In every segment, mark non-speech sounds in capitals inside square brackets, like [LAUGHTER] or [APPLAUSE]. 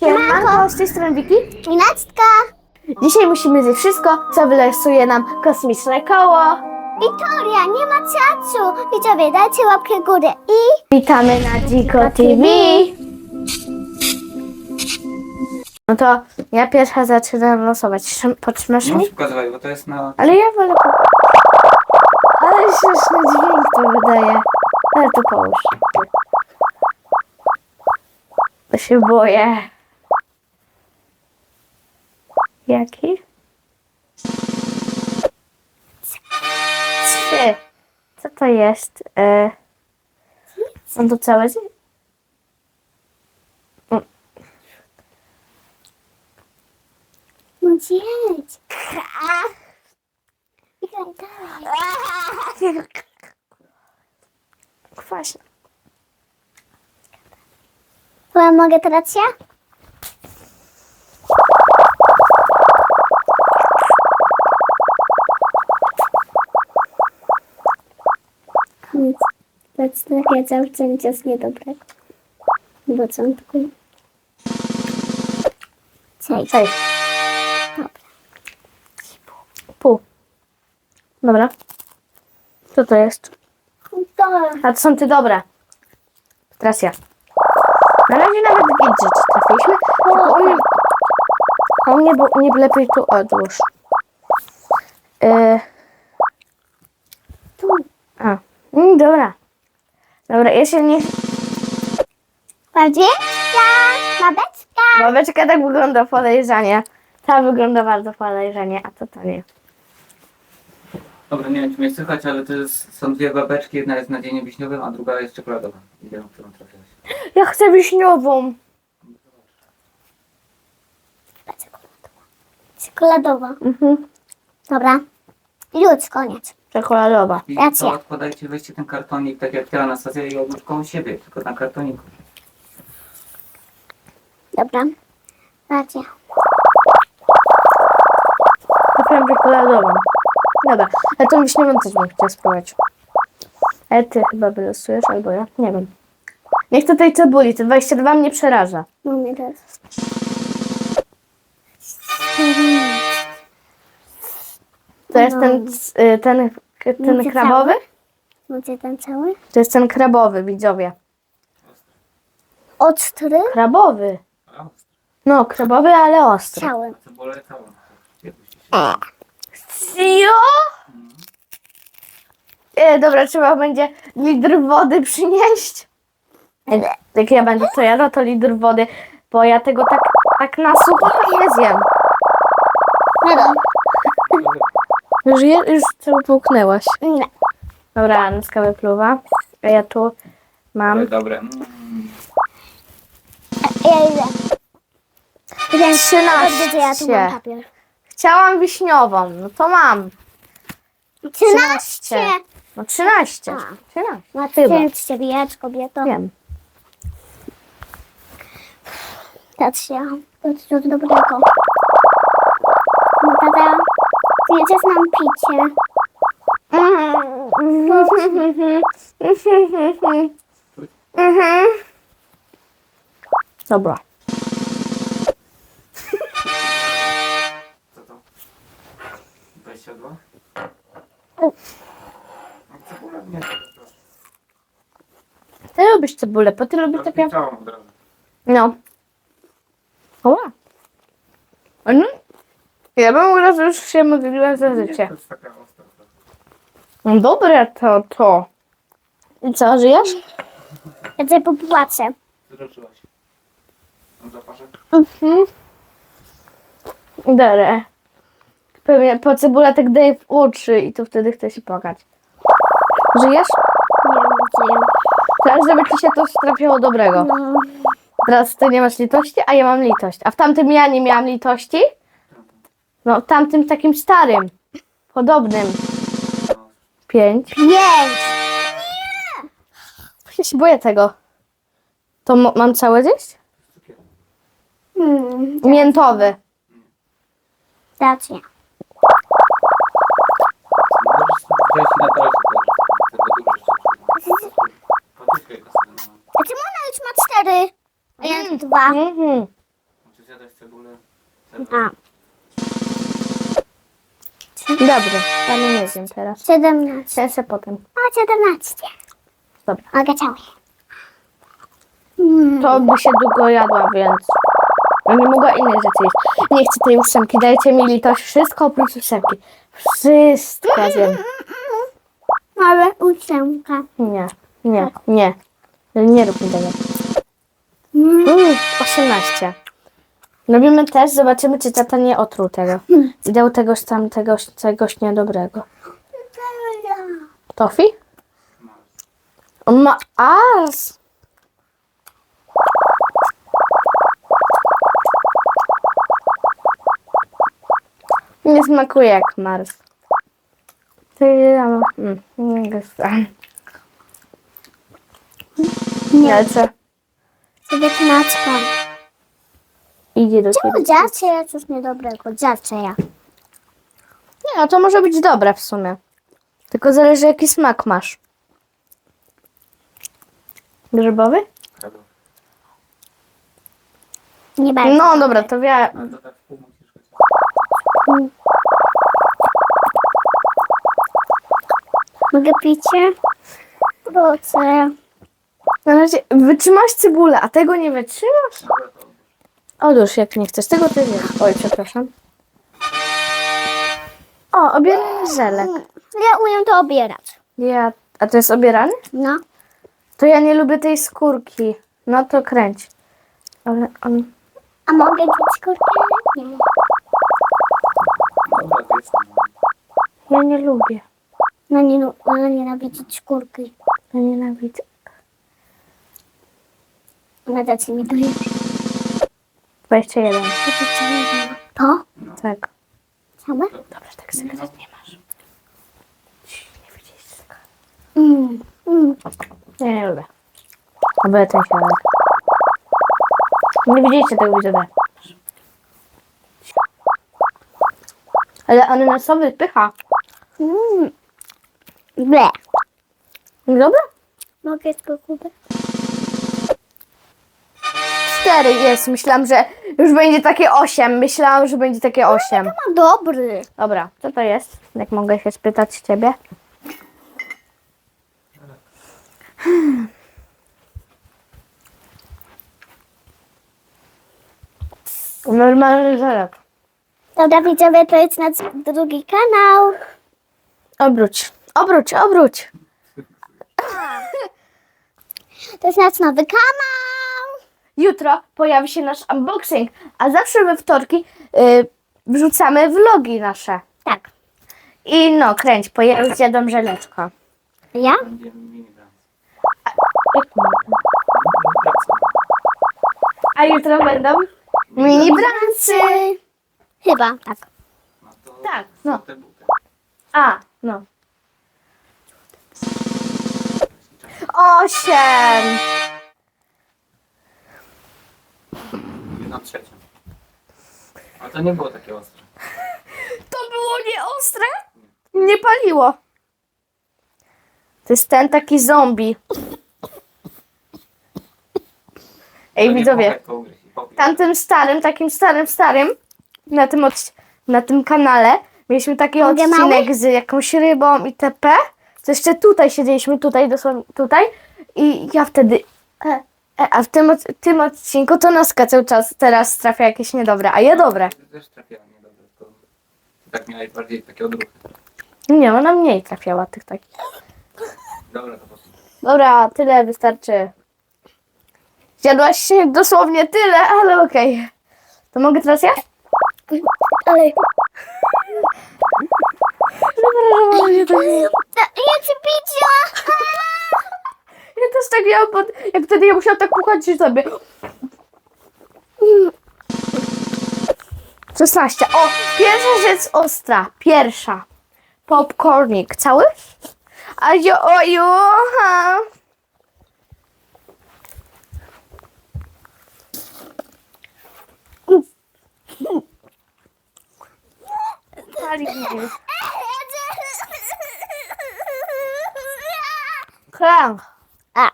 Siemanko, z tej strony Wiki. Minacka! Dzisiaj musimy zjeść wszystko, co wylosuje nam kosmiczne koło. Wiktoria, nie ma czasu! Widzowie, dajcie łapkę w górę i... Witamy na Dziko TV. No to ja pierwsza zaczynam losować. Trzym- Potrzymasz Nie mi? musisz pokazywać, bo to jest na... Ale ja wolę... Po... Ale śmieszny dźwięk to wydaje. Ale to połóż. To się boję. Jaki? Trzy. Co to jest? E... On to całe! Wiktoria, dawaj. Kwaśne. Mogę teraz ja? Ja cały czas jest niedobre. Na początku. Cześć. Cześć. Dobra. Pół. Dobra. Co to jest? To A to są te dobre. Teraz ja. Na razie nawet git rzeczy trafiliśmy. Tylko u mnie, u mnie bo nie lepiej tu odłóż. Yy, tu. a. Mm, dobra. Dobra, ja się nie... Bardziej? Ja, babeczka. Babeczka tak wygląda podejrzanie. Ta wygląda bardzo podejrzanie, a to to nie. Dobra, nie wiem czy mnie słychać, ale to jest, są dwie babeczki, jedna jest na dzień wiśniowym, a druga jest czekoladowa. Nie wiem, którą trafiłaś. Ja chcę wiśniową. Czekoladowa. Mhm. Dobra. Już, koniec. Czekoladowa. I Racja. to odkładajcie, weźcie ten kartonik, tak jak ty Anastazja i odłóż koło siebie, tylko na kartoniku. Dobra. Racja. Trafiłam czekoladową. Dobra, ale tą wiśniową też bym chciała spróbować. Ale ty chyba wylosujesz, albo ja? Nie wiem. Nie chcę tej cebuli, te 22 mnie przeraża. No mnie też. To jest ten, y, ten, ten krabowy? Macie ten cały? To jest ten krabowy, widzowie. Ostry? Krabowy. No, krabowy, ale ostry. Cały. cebulę całą. Jo? E, dobra, trzeba będzie litr wody przynieść. E, Jak ja będę to jadła, to litr wody, bo ja tego tak, tak na sucho to nie zjem. No dobra. Już, je, już to połknęłaś. Nie. Dobra, Nuska wypluwa. A ja tu mam. Dobre. Mm. Ja idę. Więc 13. Dobrze, ja tu mam papier. Chciałam wiśniową, no to mam. 13! No 13. A. 13. No Chyba. ty z ciebie jedz, kobieto. Wiem. Patrzcie, to jest dobrego. Zjedziesz nam picie. Mhm. [LAUGHS] Dobra. Co to? 22? U. No, cebula nie. Ty lubisz cebulę, bo ty lubisz takie... Całą od razu. No. Oła. Mhm. Ja bym od razu już się modliła za życie. To jest taka ostra. trochę. No dobre to, to. I co, żyjesz? Ja tutaj popłaczę. Wzruszyłaś. Mam zapaszek? Mhm. Dobre. Pewnie po cebula tak daje w oczy i to wtedy chce się płakać. Żyjesz? Nie wiem. Teraz, żeby ci się to trafiło dobrego. No, Teraz ty nie masz litości, a ja mam litość. A w tamtym ja nie miałam litości? No, tamtym takim starym. Podobnym. Pięć. pięć! Ja się boję tego. To mo- mam całe? Cukier. Hmm, Miętowy. racja. Możesz wejść na talerz. A czemu ona już ma cztery? A ja dwa. Mhm. zjadać cebulę. A, Dobry, ale nie zjem teraz. 17. Sensę potem. A, 17. Dobra. Mogę cały. Mm. To by się długo jadła, więc... Ja nie mogła innych rzeczy jeść. Nie chcę tej ósemki, dajcie mi litość. Wszystko oprócz ósemki. Wszystko zjem. Ale ósemka. Nie, nie, nie. Nie rób mi tego. Mm. Mm, 18. Robimy test, zobaczymy, czy tata nie otruł tego. I dał tegoś tam, tegoś, czegoś niedobrego. Tofi? On ma as. Nie smakuje jak Mars. Mm, nie. Nie lecę. Dziewiętnacka. Idzie do Czemu ciebie. dziacie ja coś niedobrego? Dziacie ja. Nie, no to może być dobre w sumie. Tylko zależy jaki smak masz. Grzybowy? Nie bardzo. No dobra, to ja. Mogę picie? Proszę. Na razie wytrzymasz cebulę, a tego nie wytrzymasz? To Odłóż jak nie chcesz, tego ty wiesz. Oj, przepraszam. O, obierany żelek. Ja umiem to obierać. Ja... A to jest obierany? No. To ja nie lubię tej skórki. No to kręć. Ale on... A mogę dać kurkę? Nie. to jest. Ja nie lubię. No nie, lu- no nienawidzić skórki. Ja nienawidzę. Ona mi to jest. 21. To? Tak. Same? Dobrze, tak sekret nie masz. Nie widzisz sekret. Mm, mm. Nie, lubię. Lubię ten środek. Nie widzieliście tego widzowie. Ale ananasowy pycha. Mm. Ble. Dobra? Mogę spokój. 4 jest. Myślałam, że już będzie takie 8. Myślałam, że będzie takie 8. No dobry. Dobra, co to jest? Jak mogę się spytać ciebie? Hmm. Normalny żelek. Dobra, widzowie, to jest nasz drugi kanał. Obróć, obróć, obróć. To jest nasz nowy kanał. Jutro pojawi się nasz unboxing, a zawsze we wtorki y, wrzucamy vlogi nasze. Tak. I no, kręć, pojawi się dom żeleczko. Ja? A jutro będą mini brancy. Chyba, tak. Tak, no. A, no. Osiem. Jedną trzecią. A to nie było takie ostre. To było nieostre? Nie paliło. To jest ten taki zombie. Ej, To nie widzowie, i tamtym starym, takim starym, starym, na tym, od, na tym kanale mieliśmy taki Mogę odcinek mały? z jakąś rybą i TP. To jeszcze tutaj siedzieliśmy, tutaj, dosłownie tutaj. I ja wtedy... E, e, a w tym, od- tym odcinku to Noska cały czas teraz trafia jakieś niedobre, a ja dobre. Ty też trafiała niedobre. To... Tak miałeś bardziej takie odruchy. Nie, ona mniej trafiała tych takich. Dobra, to poszli. Dobra, tyle wystarczy. Zjadłaś się dosłownie tyle, ale okej. To mogę teraz ja? Ale... Przepraszam, mnie to nie... Ja cię picia! Ja też tak miałam, pod... jak wtedy ja musiałam tak puchać sobie. 16. O, pierwsza rzecz ostra. Pierwsza. Popcornik. Cały? Ojo, ha. Pali mnie. Kręg. A.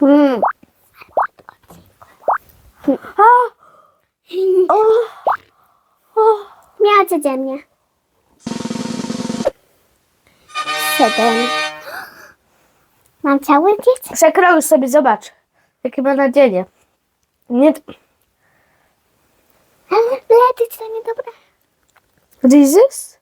Mm. O! Miała codziennie. Siedem. Mam cały dzień? Przekroił sobie, zobacz. Jakie ma nadzieję. Nie... Ale ledy to niedobre. Rizys?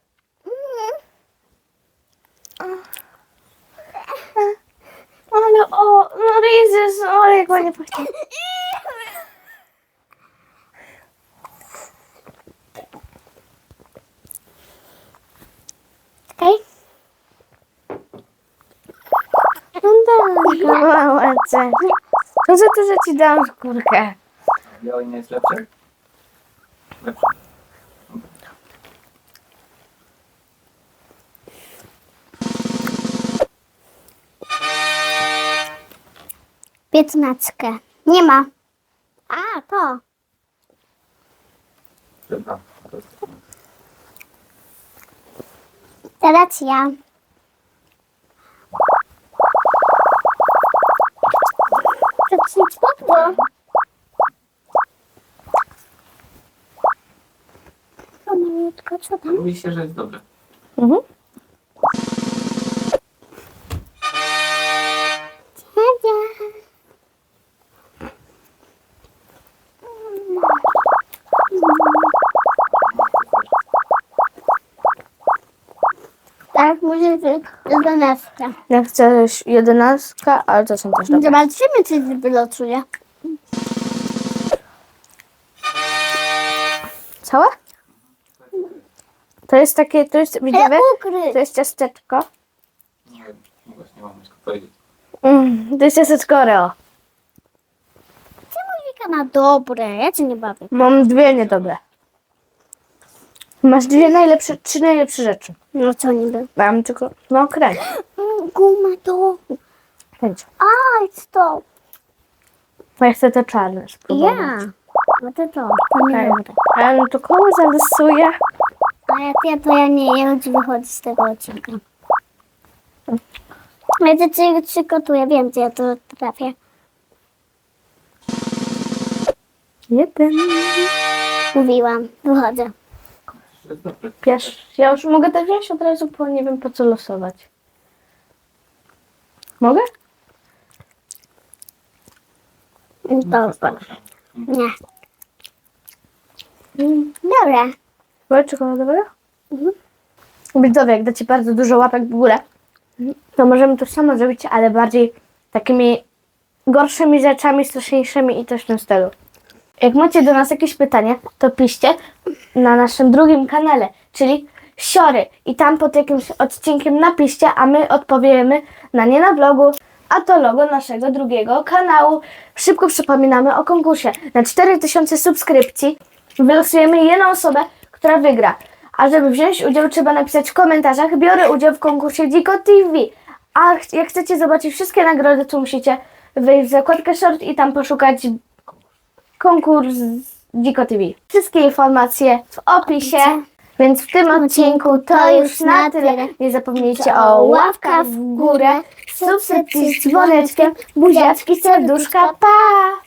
Ale o, no Rizys, o, jak ładnie pachnie. Okej. No tak, małe To za to, że ci dałam skórkę. Białe nie jest lepsze? Lepsze. Piętnastkę. Nie ma. A, to. Teraz ja. To ci spadło. To malutko, co tam? Mówi się, że jest dobre. Mhm. Tak, może być jedenastka. Jak chcesz jedenastka, ale to są też dobre. Zobaczymy, czy wylosuje. Całe? To jest takie, to jest, widzowie, Ale to jest ciasteczko. Nie, właśnie mam powiedzieć. Mm, to jest ciasteczko Oreo. Czemu Wika ma dobre? Ja cię nie bawię. Mam dwie niedobre. Masz dwie najlepsze, trzy najlepsze rzeczy. No co niby? Mam tylko, no Mm, Guma to. kręć. A, jest to. Ja chcę te czarne spróbować. Ja. No to to. To nie Okej. dobre. Ale no to koło zarysuję. A jak ja to ja nie wiem, czy wychodzi z tego odcinka. Ja to czy, przygotuję, wiem, czy ja to trafię. Jeden. Mówiłam, wychodzę. Piesz, ja już mogę to wziąć od razu, bo nie wiem po co losować. Mogę? Dobra. Nie. Dobra. Wolę czekoladowego? Mhm. Widzowie, jak dacie bardzo dużo łapek w górę, to możemy to samo zrobić, ale bardziej takimi gorszymi rzeczami, straszniejszymi i coś w tym stylu. Jak macie do nas jakieś pytanie, to piszcie na naszym drugim kanale, czyli Siory. I tam pod jakimś odcinkiem napiszcie, a my odpowiemy na nie na vlogu. A to logo naszego drugiego kanału. Szybko przypominamy o konkursie. Na 4000 subskrypcji wylosujemy jedną osobę, która wygra. A żeby wziąć udział, trzeba napisać w komentarzach Biorę udział w konkursie Dziko TV. A jak chcecie zobaczyć wszystkie nagrody, to musicie wejść w zakładkę short i tam poszukać konkurs Dziko TV. Wszystkie informacje w opisie. Więc w tym odcinku to już na tyle. Nie zapomnijcie o ławka w górę, subskrypcji z dzwoneczkiem, buziaczki, serduszka, pa!